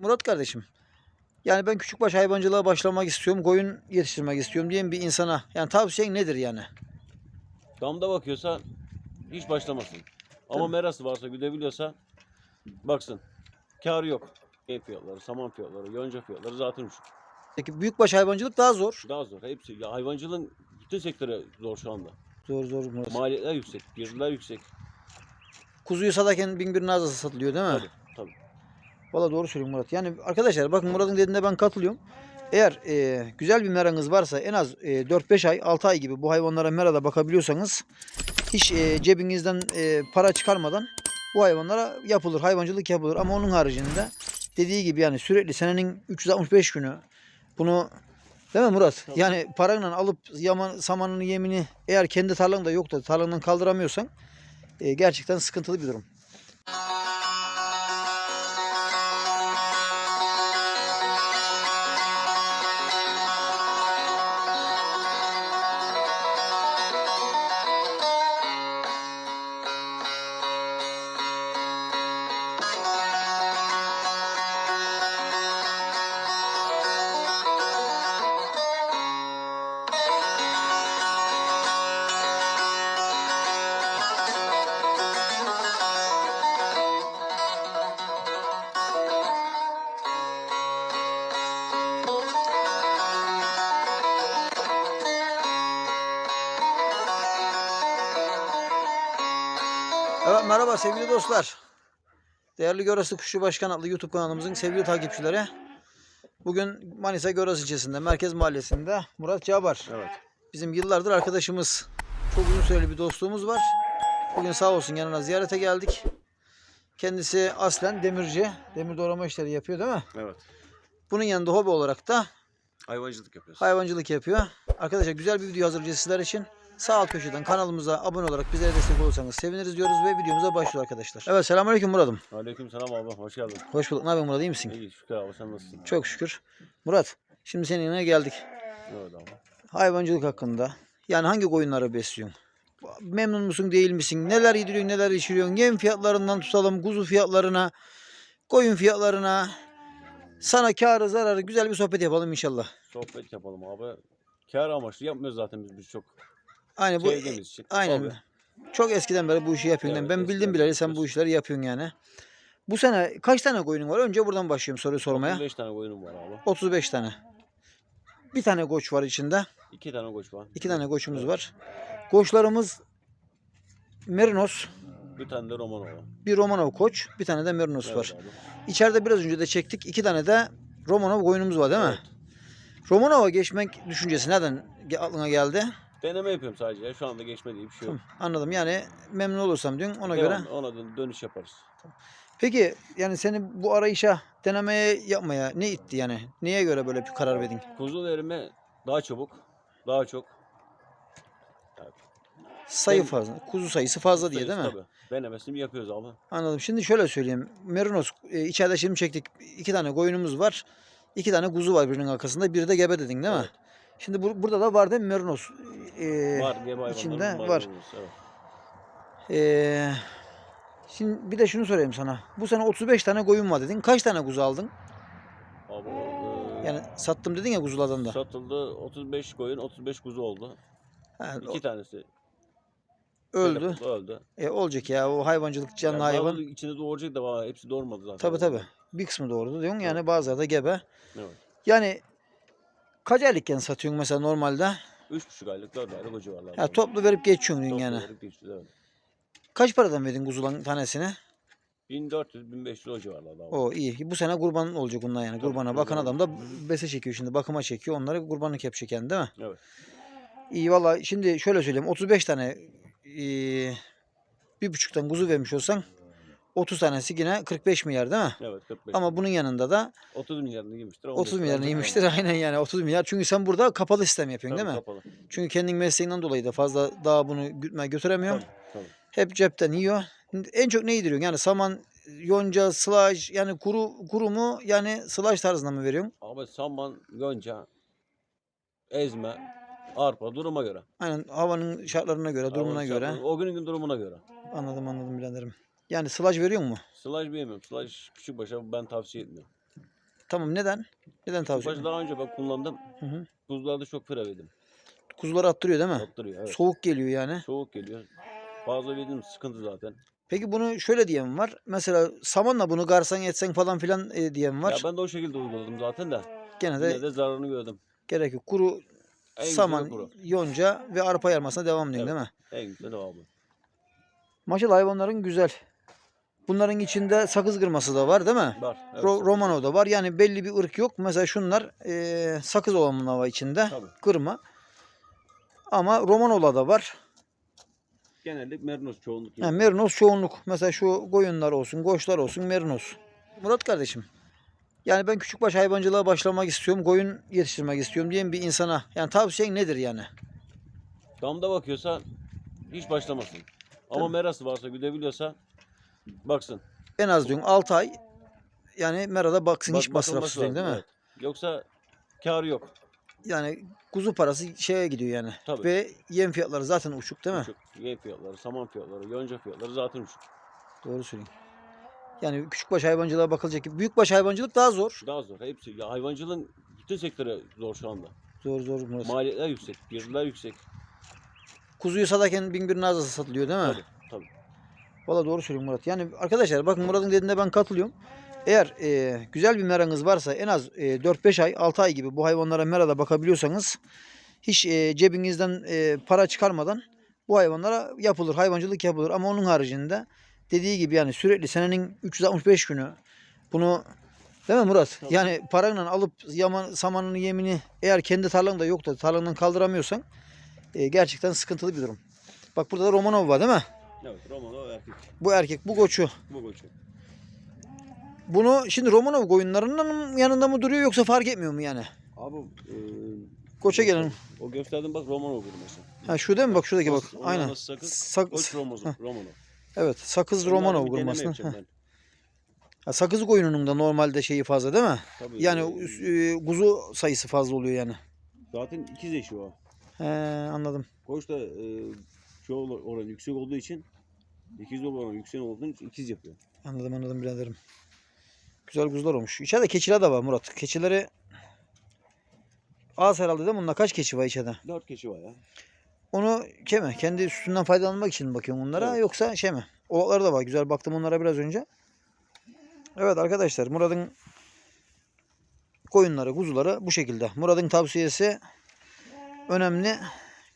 Murat kardeşim. Yani ben küçükbaş hayvancılığa başlamak istiyorum. Koyun yetiştirmek istiyorum diyen bir insana. Yani tavsiyen nedir yani? Damda bakıyorsa hiç başlamasın. Ama Tabii. merası varsa güdebiliyorsa baksın. Kârı yok. Ev fiyatları, saman fiyatları, yonca fiyatları zaten uçuk. Peki büyükbaş hayvancılık daha zor. Daha zor. Hepsi. Ya hayvancılığın bütün sektörü zor şu anda. Zor zor Murat. Maliyetler yüksek, girdiler yüksek. Kuzuyu satarken bin bir nazası satılıyor değil mi? Tabii. Valla doğru söylüyorsun Murat. Yani arkadaşlar bakın Murat'ın dediğine ben katılıyorum. Eğer e, güzel bir meranız varsa en az e, 4-5 ay 6 ay gibi bu hayvanlara merada bakabiliyorsanız hiç e, cebinizden e, para çıkarmadan bu hayvanlara yapılır. Hayvancılık yapılır. Ama onun haricinde dediği gibi yani sürekli senenin 365 günü bunu değil mi Murat? Tabii. Yani parayla alıp yaman, samanını yemini eğer kendi tarlanda yok da tarlandan kaldıramıyorsan e, gerçekten sıkıntılı bir durum. Evet merhaba sevgili dostlar. Değerli Görası Kuşçu Başkan adlı YouTube kanalımızın sevgili takipçileri. Bugün Manisa Göras ilçesinde, Merkez Mahallesi'nde Murat Cabar. Evet. Bizim yıllardır arkadaşımız. Çok uzun süreli bir dostluğumuz var. Bugün sağ olsun yanına ziyarete geldik. Kendisi aslen demirci. Demir doğrama işleri yapıyor değil mi? Evet. Bunun yanında hobi olarak da Hayvancılık yapıyoruz. hayvancılık yapıyor. Arkadaşlar güzel bir video hazırlayacağız sizler için. Sağ alt köşeden kanalımıza abone olarak bizlere destek olursanız seviniriz diyoruz ve videomuza başlıyoruz arkadaşlar. Evet selamünaleyküm Murat'ım. Aleyküm selam abi. Hoş geldin. Hoş bulduk. Ne yapıyorsun Murat iyi misin? İyi şükür abi. Sen nasılsın? Çok şükür. Murat şimdi senin yanına geldik. Evet abi. Hayvancılık hakkında. Yani hangi koyunları besliyorsun? Memnun musun değil misin? Neler yediriyorsun neler içiriyorsun? Yem fiyatlarından tutalım kuzu fiyatlarına, koyun fiyatlarına. Sana karı zararı güzel bir sohbet yapalım inşallah. Sohbet yapalım abi. Kâr amaçlı yapmıyoruz zaten biz, biz çok Aynı bu sevdiğimiz için. aynen. Hobi. Çok eskiden beri bu işi yapıyorsun. Evet, ben bildim bileli sen bu işleri yapıyorsun yani. Bu sene kaç tane koyunun var? Önce buradan başlıyorum soruyu sormaya. 35 tane koyunum var abi. 35 tane. Bir tane koç var içinde. 2 tane koç var. İki tane koçumuz var. Koçlarımız Merinos, Bir tane de Romanova. bir Romanov koç, bir tane de Merinos Evet var. abi. İçeride biraz önce de çektik. iki tane de Romanov koyunumuz var değil mi? Evet. Romanov'a geçmek düşüncesi nereden ge- aklına geldi? Deneme yapıyorum sadece. ya. Şu anda geçme diye bir şey yok. Tamam, anladım. Yani memnun olursam diyorsun ona göre. Devam, ona dön- dönüş yaparız. Peki yani seni bu arayışa, denemeye yapmaya ne itti yani? Neye göre böyle bir karar verdin? Kuzu verimi daha çabuk, daha çok. Sayı Ben- fazla, kuzu sayısı fazla diye değil mi? Tabii. Denemesini yapıyoruz abi. Anladım. Şimdi şöyle söyleyeyim. Merinos e, içeride şimdi çektik. iki tane koyunumuz var. iki tane kuzu var birinin arkasında. Biri de gebe dedin değil mi? Evet. Şimdi bu- burada da var değil mi Merinos? Ee, Var, hayvanlarımız içinde var. Evet. ee, şimdi bir de şunu sorayım sana. Bu sene 35 tane koyun var dedin. Kaç tane kuzu aldın? Abi, e, Yani sattım dedin ya kuzulardan da. satıldı 35 koyun, 35 kuzu oldu. O- İki tanesi öldü. öldü. E, olacak ya o hayvancılık canlı Yani hayvan. içinde doğuracak da var. Hepsi doğurmadı zaten. Tabi tabi. Bir kısmı doğru diyorsun. Yani bazıları da gebe. Evet. Yani kaç aylıkken satıyorsun mesela normalde? 3,5 aylık, 4 aylık o civarlarda. Ya toplu verip geçiyorsun diyorsun yani. Evet. Kaç paradan verdin kuzuların tanesini? 1400-1500 o civarlarda. O iyi. Bu sene kurban olacak bunlar yani. Kurbana bakan adam da bese çekiyor şimdi. Bakıma çekiyor. Onları kurbanlık yapacak yani değil mi? Evet. İyi valla şimdi şöyle söyleyeyim. 35 tane eee, bir buçuktan kuzu vermiş olsan 30 tanesi yine 45 milyar değil mi? Evet 45. Ama bunun yanında da 30 milyarını yemiştir. 30 milyarını yemiştir. Aynen yani 30 milyar. Çünkü sen burada kapalı sistem yapıyorsun değil mi? Kapalı. Çünkü kendin mesleğinden dolayı da fazla daha bunu gütmeye götüremiyorsun. Tabii, tabii. Hep cepten yiyor. En çok ne yediriyorsun? Yani saman, yonca, sılaj yani kuru kuru mu yani sılaj tarzında mı veriyorsun? Abi saman, yonca, ezme, arpa duruma göre. Aynen havanın şartlarına göre, durumuna Hava göre. şartları, O günün gün durumuna göre. Anladım anladım biraderim. Yani sılaj veriyor mu? Sılaj bilmiyorum. Sılaj küçük başa ben tavsiye etmiyorum. Tamam neden? Neden tavsiye Başı ediyorsun? daha önce ben kullandım. Hı hı. Buzlarda çok fire yedim. Kuzuları attırıyor değil mi? Attırıyor evet. Soğuk geliyor yani. Soğuk geliyor. Fazla yedim sıkıntı zaten. Peki bunu şöyle diyen var. Mesela samanla bunu garsan etsen falan filan e, diyen var. Ya ben de o şekilde uyguladım zaten de. Gene de Yine de zararını gördüm. gerek yok. Kuru En güzeli saman, kuru. yonca ve arpa yarmasına devam ediyorsun değil mi? En güzeli o abi. Maşallah hayvanların güzel. Bunların içinde sakız kırması da var değil mi? Var. Evet, Ro- Romano da var. Yani belli bir ırk yok. Mesela şunlar e, sakız olan bunlar var içinde. Tabii. Kırma. Ama Romanola da var. Genelde merinos çoğunluk. Yani merinos çoğunluk. Mesela şu koyunlar olsun, koçlar olsun merinos. Murat kardeşim. Yani ben küçükbaş hayvancılığa başlamak istiyorum. Koyun yetiştirmek istiyorum diyen bir insana. Yani tavsiyen nedir yani? Damda bakıyorsa hiç başlamasın. Ama merası varsa güdebiliyorsa baksın. En az diyorsun 6 ay yani merada baksın Bak- hiç masrafsız değil mi? evet. Yoksa kar yok. Yani kuzu parası şeye gidiyor yani. Tabii. Ve yem fiyatları zaten uçuk değil mi? Uçuk. Yem fiyatları, saman fiyatları, yonca fiyatları zaten uçuk. Doğru söylüyorsun. Yani küçükbaş hayvancılığa bakılacak gibi. Büyükbaş hayvancılık daha zor. Daha zor. Hepsi. Ya hayvancılığın bütün sektörü zor şu anda. Zor zor Murat. Maliyetler yüksek, girdiler yüksek. Kuzuyu satarken bin bir nazası satılıyor değil mi? Tabii. Valla doğru söylüyorsun Murat. Yani arkadaşlar bakın Murat'ın dediğinde ben katılıyorum. Eğer e, güzel bir meranız varsa en az e, 4-5 ay 6 ay gibi bu hayvanlara merada bakabiliyorsanız hiç e, cebinizden e, para çıkarmadan bu hayvanlara yapılır. Hayvancılık yapılır. Ama onun haricinde dediği gibi yani sürekli senenin 365 günü bunu değil mi Murat? Tabii. Yani parayla alıp yaman, samanını yemini eğer kendi tarlanda yok da tarlandan kaldıramıyorsan e, gerçekten sıkıntılı bir durum. Bak burada da Romanov var değil mi? Evet, Romano erkek. Bu erkek bu koçu. Bu koçu. Bunu şimdi Romanov koyunlarının yanında mı duruyor yoksa fark etmiyor mu yani? Abi e, Koça gelen. o gösterdim bak Romano vurması. Ha şu değil mi? Bak şuradaki bak. Onun Aynen. sakız, Sak- Koç Romano. Romano. evet. Sakız Onlardan Romanov ben. Ha, sakız koyununun da normalde şeyi fazla değil mi? Tabii, Yani e, kuzu sayısı fazla oluyor yani. zaten ikiz eşi o. He, anladım. Koç da e, şu oran yüksek olduğu için ikiz oranı yüksek olduğu için ikiz yapıyor. Anladım anladım biraderim. Güzel kuzular olmuş. İçeride keçiler de var Murat. Keçileri az herhalde değil mi? Bunda kaç keçi var içeride? Dört keçi var ya. Onu keme kendi sütünden faydalanmak için mi bakıyorum onlara Evet. yoksa şey mi? Oğlakları da var. Güzel baktım onlara biraz önce. Evet arkadaşlar Murat'ın koyunları, kuzuları bu şekilde. Murat'ın tavsiyesi önemli.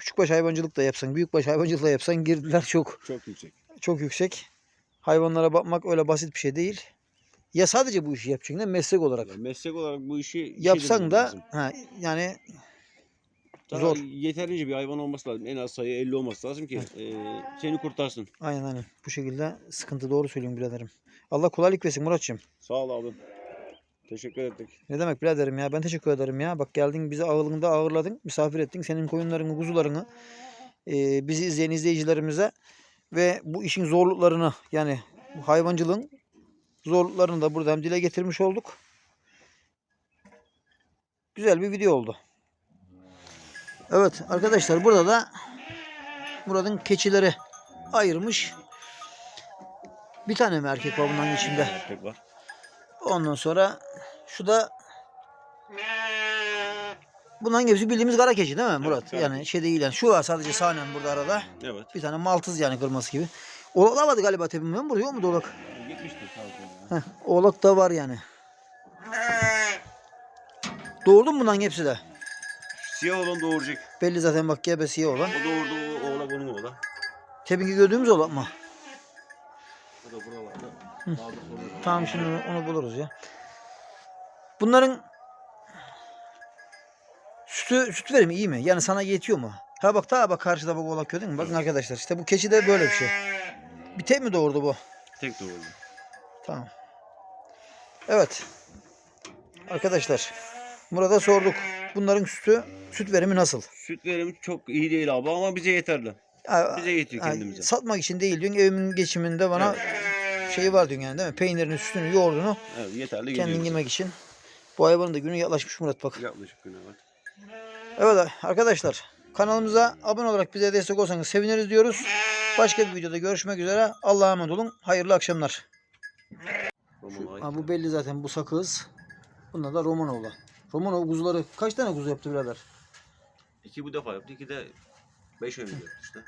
Küçükbaş hayvancılık da yapsan, büyükbaş hayvancılık da yapsan girdiler çok Çok yüksek. çok yüksek. Hayvanlara bakmak öyle basit bir şey değil. Ya sadece bu işi yapacaksın da meslek olarak. Yani meslek olarak bu işi şey Yapsan da lazım. ha, yani Daha zor. Yeterince bir hayvan olması lazım. En az sayı 50 olması lazım ki e, seni kurtarsın. aynen aynen bu şekilde sıkıntı doğru söylüyorum biraderim. Allah kolaylık versin Muratçım. Sağ ol abi. Teşekkür ettik. Ne demek biraderim ya ben teşekkür ederim ya. Bak geldin bizi ağırlığında ağırladın. Misafir ettin. Senin koyunlarını, kuzularını e, bizi izleyen izleyicilerimize ve bu işin zorluklarını yani bu hayvancılığın zorluklarını da burada hem dile getirmiş olduk. Güzel bir video oldu. Evet arkadaşlar burada da Murat'ın keçileri ayırmış. Bir tane mi erkek var bunların içinde? Erkek var. Ondan sonra şu da Bunların hepsi bildiğimiz kara keçi değil mi Murat? kara yani şey değil yani. Şu var sadece sahnen burada arada. Evet. Bir tane maltız yani kırması gibi. Oğlak vardı galiba tepimden burada yok mu oğlak? Gitmiştir sağ olsun. Heh, oğlak da var yani. Doğurdu mu bunların hepsi de? Siyah olan doğuracak. Belli zaten bak gebesiye olan. O doğurdu o oğlak onun oğlan. Tepinki gördüğümüz oğlak mı? O da buralarda. Tamam şimdi onu, onu buluruz ya. Bunların sütü, süt verimi iyi mi? Yani sana yetiyor mu? Ha bak daha bak karşıda bak oğlak gördün mü? Bakın arkadaşlar işte bu keçi de böyle bir şey. Bir tek mi doğurdu bu? Tek doğurdu. Tamam. Evet. Arkadaşlar Murat'a sorduk. Bunların sütü, süt verimi nasıl? Süt verimi çok iyi değil abi ama bize yeterli. Ha, Bize yetiyor ha, kendimize. satmak için değil diyorsun. Evimin geçiminde bana şeyi var diyorsun yani değil mi? Peynirini, sütünü, yoğurdunu Evet yeterli kendin yemek için. Bu hayvanın da günü yaklaşmış Murat bak. Yaklaşık güne var. Evet arkadaşlar kanalımıza abone olarak bize destek olsanız seviniriz diyoruz. Başka bir videoda görüşmek üzere. Allah'a emanet olun. Hayırlı akşamlar. Ait. Ha, bu belli zaten bu sakız. Bunlar da Romanov'la. Romanov kuzuları kaç tane kuzu yaptı birader? İki bu defa yaptı. iki de beş öyle yaptı işte.